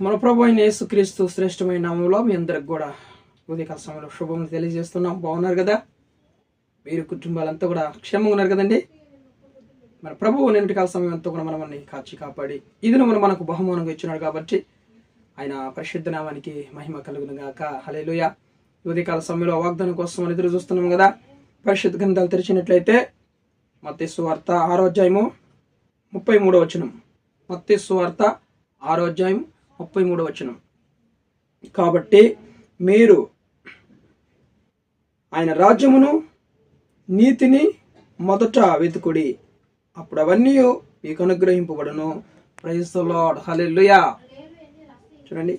మన ప్రభు అయిన యేసుక్రీస్తు శ్రేష్టమైన నామంలో మీ అందరికి కూడా ఉదయకాల సమయంలో శుభం తెలియజేస్తున్నాం. బాగున్నారు కదా? మీరు కుటుంబాలంతా కూడా క్షేమంగా ఉన్నారు కదండి? మన ప్రభువు నిన్నటి కాల సమయం అంతా కూడా మనల్ని కాచి కాపాడి ఇది మనం మనకు బహుమానంగా ఇచ్చినాడు కాబట్టి ఆయన పరిశుద్ధ నామానికి మహిమ కలుగును గాక. హలేలుయ ఉదయకాల సమయంలో వాగ్దానం కోసం మనం ఎదురు చూస్తున్నాం కదా? పరిశుద్ధ గ్రంథాలు తెరిచినట్లయితే మత్స్సు వార్త ఆరోధ్యాయము ముప్పై మూడో వచనం. మత్స్సు వార్త ఆరోధ్యాయం ముప్పై మూడో వచనం. కాబట్టి మీరు ఆయన రాజ్యమును నీతిని మొదట వెతుకుడి. అప్పుడు అవన్నీ మీకు అనుగ్రహింపబడును. ప్రైస్తలాడ్ హలెల్లుయా చూడండి.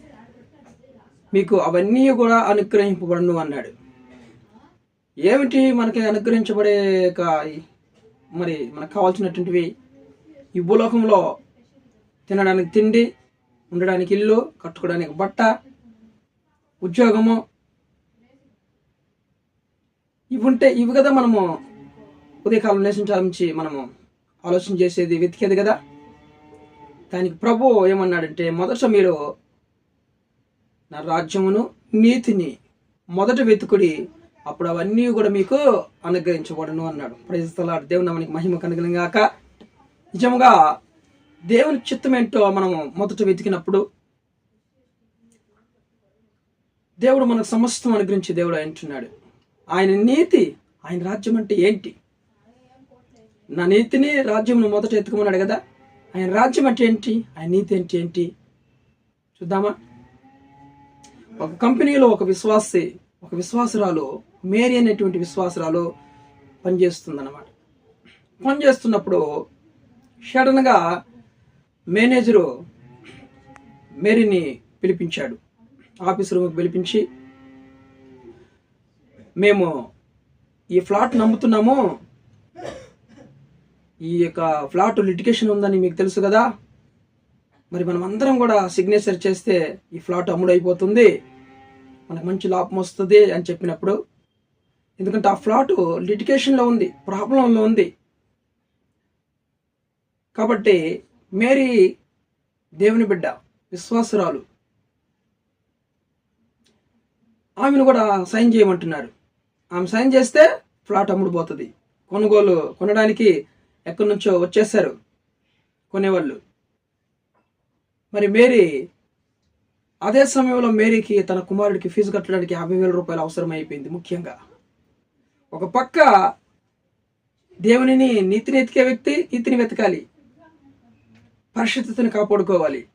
మీకు అవన్నీ కూడా అనుగ్రహింపబడును అన్నాడు. ఏమిటి మనకి అనుగ్రహించబడే మరి మనకు కావాల్సినటువంటివి? ఈ భూలోకంలో తినడానికి తిండి ఉండడానికి ఇల్లు కట్టుకోవడానికి బట్ట ఉద్యోగము. ఇవి ఉంటే ఇవి కదా మనము ఉదయకాలం లేచించాలించి మనము ఆలోచన చేసేది వెతికేది కదా. దానికి ప్రభు ఏమన్నాడంటే మొదట మీరు నా రాజ్యమును నీతిని మొదట వెతుకుడి అప్పుడు అవన్నీ కూడా మీకు అనుగ్రహించబడను అన్నాడు. ప్రజలాడు దేవుని మనకి మహిమ కనుగలం గాక. నిజముగా దేవుని చిత్తం ఏంటో మనము మొదట వెతికినప్పుడు దేవుడు మనకు సమస్తం అనుగ్రహించి దేవుడు అంటున్నాడు. ఆయన నీతి ఆయన రాజ్యం అంటే ఏంటి? నా నీతిని రాజ్యం మొదట ఎత్తుకోమన్నాడు కదా. ఆయన రాజ్యం అంటే ఏంటి? ఆయన నీతి అంటే ఏంటి? చూద్దామా? ఒక కంపెనీలో ఒక విశ్వాసి ఒక విశ్వాసరాలు మేరీ అనేటువంటి విశ్వాసరాలు పనిచేస్తుందన్నమాట. పనిచేస్తున్నప్పుడు సడన్గా మేనేజరు మేరీని పిలిపించాడు. ఆఫీస్ రూమ్కి పిలిపించి మేము ఈ ఫ్లాట్ నమ్ముతున్నాము. ఈ యొక్క ఫ్లాట్ లిటికేషన్ ఉందని మీకు తెలుసు కదా. మరి మనం అందరం కూడా సిగ్నేచర్ చేస్తే ఈ ఫ్లాట్ అమ్ముడైపోతుంది. మనకు మంచి లాభం వస్తుంది అని చెప్పినప్పుడు ఎందుకంటే ఆ ఫ్లాట్ లిటికేషన్లో ఉంది ప్రాబ్లంలో ఉంది. కాబట్టి మేరీ దేవుని బిడ్డ విశ్వాసురాలు. ఆమెను కూడా సైన్ చేయమంటున్నారు. ఆమె సైన్ చేస్తే ఫ్లాట్ అమ్ముడుపోతుంది కొనుగోలు కొనడానికి ఎక్కడి నుంచో వచ్చేసారు కొనేవాళ్ళు. మరి మేరీ అదే సమయంలో మేరీకి తన కుమారుడికి ఫీజు కట్టడానికి యాభై వేల రూపాయలు అవసరం అయిపోయింది ముఖ్యంగా. ఒక పక్క దేవునిని నీతిని ఎతికే వ్యక్తి నీతిని వెతకాలి. పరిశుద్ధతను కాపాడుకోవాలి.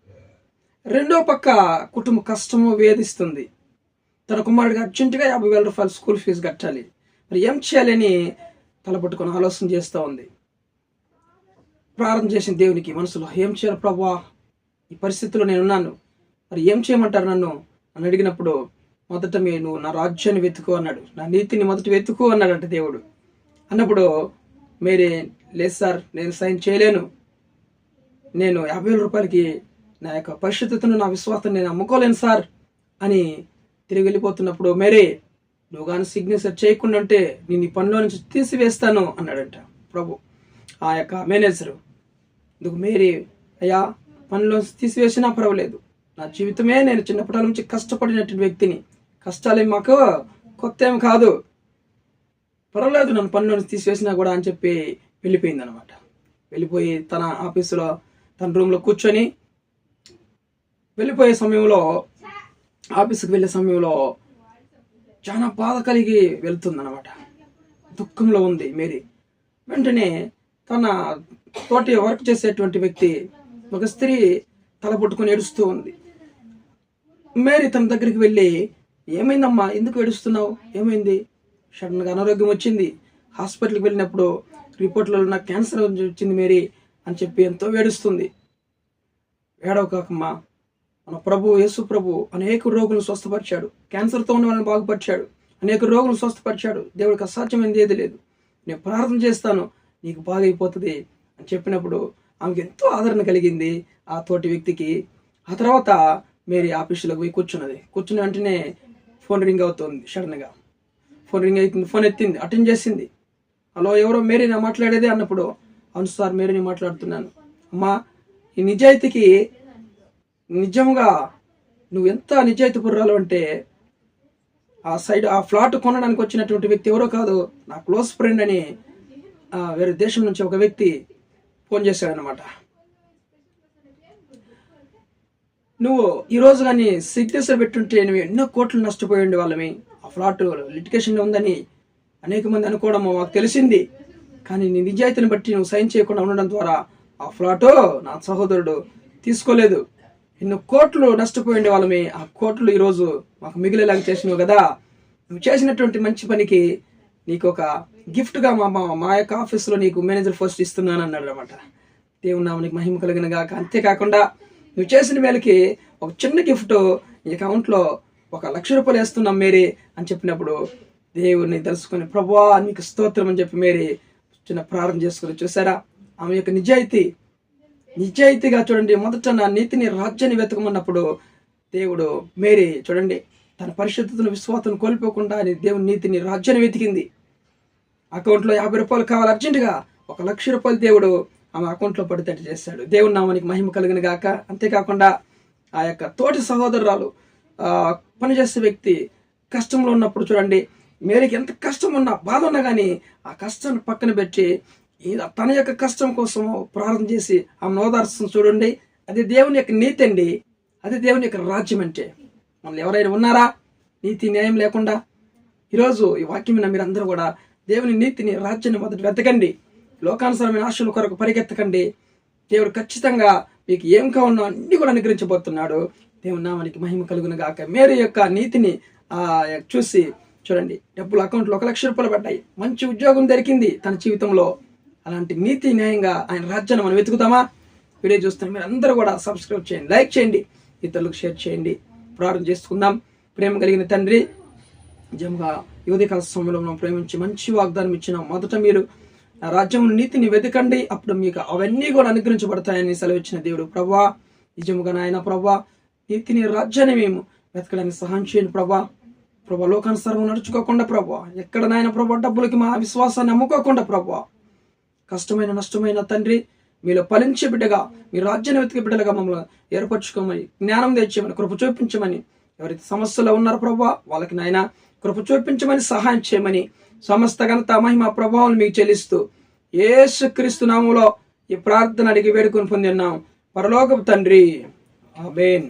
రెండో పక్క కుటుంబ కష్టము వేధిస్తుంది. తన కుమారుడికి అర్జెంటుగా యాభై వేల రూపాయలు స్కూల్ ఫీజు కట్టాలి. మరి ఏం చేయాలని తలపట్టుకొని ఆలోచన చేస్తూ ఉంది. ప్రారంభం చేసిన దేవునికి మనసులో ఏం చేయాలి ప్రభా? ఈ పరిస్థితిలో నేను ఉన్నాను మరి ఏం చేయమంటారు నన్ను? అని అడిగినప్పుడు మొదట నేను నువ్వు నా రాజ్యాన్ని వెతుకు అన్నాడు. నా నీతిని మొదట వెతుకు అన్నాడంట దేవుడు. అన్నప్పుడు మీరే లేదు సార్ నేను సైన్ చేయలేను. నేను యాభై వేల రూపాయలకి నా యొక్క పరిశుద్ధతను నా విశ్వాసం నేను అమ్ముకోలేను సార్ అని తిరిగి వెళ్ళిపోతున్నప్పుడు మేరే నువ్వు కానీ సిగ్నేచర్ చేయకుండా ఉంటే నేను ఈ పనిలో నుంచి తీసివేస్తాను అన్నాడంట ప్రభు. ఆ యొక్క మేనేజరు ఇందుకు మేరీ అయ్యా పనిలో తీసివేసినా పర్వాలేదు. నా జీవితమే నేను చిన్నప్పటి నుంచి కష్టపడినటువంటి వ్యక్తిని. కష్టాలేం మాకు కొత్త ఏం కాదు. పర్వాలేదు నన్ను పనిలో నుంచి తీసివేసినా కూడా అని చెప్పి వెళ్ళిపోయింది అనమాట వెళ్ళిపోయి తన ఆఫీసులో తన రూమ్లో కూర్చొని వెళ్ళిపోయే సమయంలో ఆఫీస్కి వెళ్ళే సమయంలో చాలా బాధ కలిగి వెళ్తుందన్నమాట. దుఃఖంలో ఉంది మేరీ. వెంటనే తన తోటి వర్క్ చేసేటువంటి వ్యక్తి ఒక స్త్రీ తల పట్టుకొని ఏడుస్తూ ఉంది. మేరీ తన దగ్గరికి వెళ్ళి ఏమైందమ్మా? ఎందుకు ఏడుస్తున్నావు? ఏమైంది? సడన్గా అనారోగ్యం వచ్చింది. హాస్పిటల్కి వెళ్ళినప్పుడు రిపోర్ట్లలో నాకు క్యాన్సర్ వచ్చింది మేరీ. అని చెప్పి ఎంతో వేడుస్తుంది వేడవకాకమ్మా మన ప్రభు యేసు ప్రభు అనేక రోగులను స్వస్థపరిచాడు. క్యాన్సర్తో ఉన్న వాళ్ళని బాగుపరిచాడు. అనేక రోగులను స్వస్థపరిచాడు. దేవుడికి అసాధ్యమైనది ఏది లేదు. నేను ప్రార్థన చేస్తాను నీకు బాగైపోతుంది అని చెప్పినప్పుడు ఆమెకు ఎంతో ఆదరణ కలిగింది. ఆ తోటి వ్యక్తికి ఆ తర్వాత మేరీ ఆఫీసులోకి పోయి కూర్చున్నది. కూర్చున్న వెంటనే ఫోన్ రింగ్ అవుతుంది సడన్గా ఫోన్ రింగ్ అవుతుంది ఫోన్ ఎత్తింది అటెండ్ చేసింది. హలో ఎవరో మేరీ నా మాట్లాడేది? అన్నప్పుడు అవును సార్ మేరీని మాట్లాడుతున్నాను. అమ్మా ఈ నిజాయితీకి నిజంగా నువ్వు ఎంత నిజాయితీ పుర్రాలు అంటే ఆ సైడ్ ఆ ఫ్లాట్ కొనడానికి వచ్చినటువంటి వ్యక్తి ఎవరో కాదు నా క్లోజ్ ఫ్రెండ్ అని వేరే దేశం నుంచి ఒక వ్యక్తి ఫోన్ చేశాడనమాట నువ్వు ఈ రోజు కానీ సిగ్నేచర్ పెట్టుంటే నువ్వు ఎన్నో కోట్లు నష్టపోయిండి వాళ్ళమే. ఆ ఫ్లాట్ లిటికేషన్ ఉందని అనేక మంది అనుకోవడం మాకు తెలిసింది. కానీ నీ నిజాయితీని బట్టి నువ్వు సైన్ చేయకుండా ఉండడం ద్వారా ఆ ఫ్లాటో నా సహోదరుడు తీసుకోలేదు. ఎన్నో కోట్లు నష్టపోయిండే వాళ్ళమే. ఆ కోట్లు ఈరోజు మాకు మిగిలేలాగా చేసినావు కదా. నువ్వు చేసినటువంటి మంచి పనికి నీకు ఒక గిఫ్ట్గా మా మా- యొక్క ఆఫీస్లో నీకు మేనేజర్ పోస్ట్ ఇస్తున్నాను అన్నాడు అనమాట దేవుని నామనికి మహిమ కలిగిన గాక అంతేకాకుండా నువ్వు చేసిన మేలకి ఒక చిన్న గిఫ్ట్ నీ అకౌంట్లో ఒక లక్ష రూపాయలు వేస్తున్నాం మేరీ అని చెప్పినప్పుడు దేవుడిని తెలుసుకొని ప్రభువా నీకు స్తోత్రం అని చెప్పి మేరీ చిన్న ప్రారంభం చేసుకుని చూసారా? ఆమె యొక్క నిజాయితీ. నిజాయితీగా చూడండి మొదట నా నీతిని రాజ్యాన్ని వెతకమన్నప్పుడు దేవుడు మేరీ చూడండి తన పరిశుద్ధతను విశ్వాసం కోల్పోకుండా దేవుని నీతిని రాజ్యాన్ని వెతికింది. అకౌంట్లో యాభై రూపాయలు కావాలి అర్జెంటుగా ఒక లక్ష రూపాయలు దేవుడు ఆమె అకౌంట్లో పడితేట చేశాడు. దేవుని నామానికి మహిమ కలిగిన గాక. అంతేకాకుండా ఆ యొక్క తోటి సహోదరురాలు పనిచేసే వ్యక్తి కష్టంలో ఉన్నప్పుడు చూడండి మేరీకి ఎంత కష్టం ఉన్నా బాధ ఉన్నా కానీ ఆ కష్టాన్ని పక్కన పెట్టి తన యొక్క కష్టం కోసం ప్రార్థన చేసి ఆ ఓదార్స్తుంది చూడండి. అది దేవుని యొక్క నీతి అండి. అది దేవుని యొక్క రాజ్యం అంటే. మనల్ని ఎవరైనా ఉన్నారా? నీతి న్యాయం లేకుండా? ఈరోజు ఈ వాక్యం మీరందరూ కూడా దేవుని నీతిని రాజ్యాన్ని మొదటి వెతకండి. లోకానుసరమైన ఆశల కొరకు పరిగెత్తకండి. దేవుడు ఖచ్చితంగా మీకు ఏం కావాలో అన్ని కూడా అనుగ్రహించబోతున్నాడు. దేవుని నామానికి మహిమ కలుగును గాక. మేరీ యొక్క నీతిని ఆ చూసి చూడండి డబ్బులు అకౌంట్లో ఒక లక్ష రూపాయలు పడ్డాయి. మంచి ఉద్యోగం దొరికింది తన జీవితంలో. అలాంటి నీతి న్యాయంగా ఆయన రాజ్యాన్ని మనం వెతుకుతామా? వీడియో చూస్తున్న మీరు అందరూ కూడా సబ్స్క్రైబ్ చేయండి లైక్ చేయండి ఇతరులకు షేర్ చేయండి. ప్రారంభం చేసుకుందాం. ప్రేమ కలిగిన తండ్రి నిజంగా యువతి కాల సమయంలో మనం ప్రేమించి మంచి వాగ్దానం ఇచ్చిన మొదట మీరు రాజ్యం నీతిని వెతకండి. అప్పుడు మీకు అవన్నీ కూడా అనుగ్రహించబడతాయని సెలవిచ్చిన దేవుడు ప్రభా నిజముగా నాయన ప్రభా నీతిని రాజ్యాన్ని మేము వెతకడానికి సహాయం చేయండి ప్రభా ప్రభా లోకానుసారం నడుచుకోకుండా ప్రభా ఎక్కడ నాయన ప్రభా డబ్బులకి మా విశ్వాసాన్ని అమ్ముకోకుండా ప్రభా కష్టమైన నష్టమైన తండ్రి మీలో ఫలించే బిడ్డగా మీ రాజ్యాన్ని వెతికే బిడ్డలుగా మమ్మల్ని ఏర్పరచుకోమని జ్ఞానం తెచ్చేయమని కృప చూపించమని ఎవరైతే సమస్యలో ఉన్నారో ప్రభా వాళ్ళకి నాయన కృప చూపించమని సహాయం చేయమని సమస్త ఘనత మహిమ ప్రభావం మీకు చెల్లిస్తూ ఏసు క్రీస్తునామంలో ఈ ప్రార్థన అడిగి వేడుకొని పొంది ఉన్నాం. పరలోకపు తండ్రి. ఆమేన్.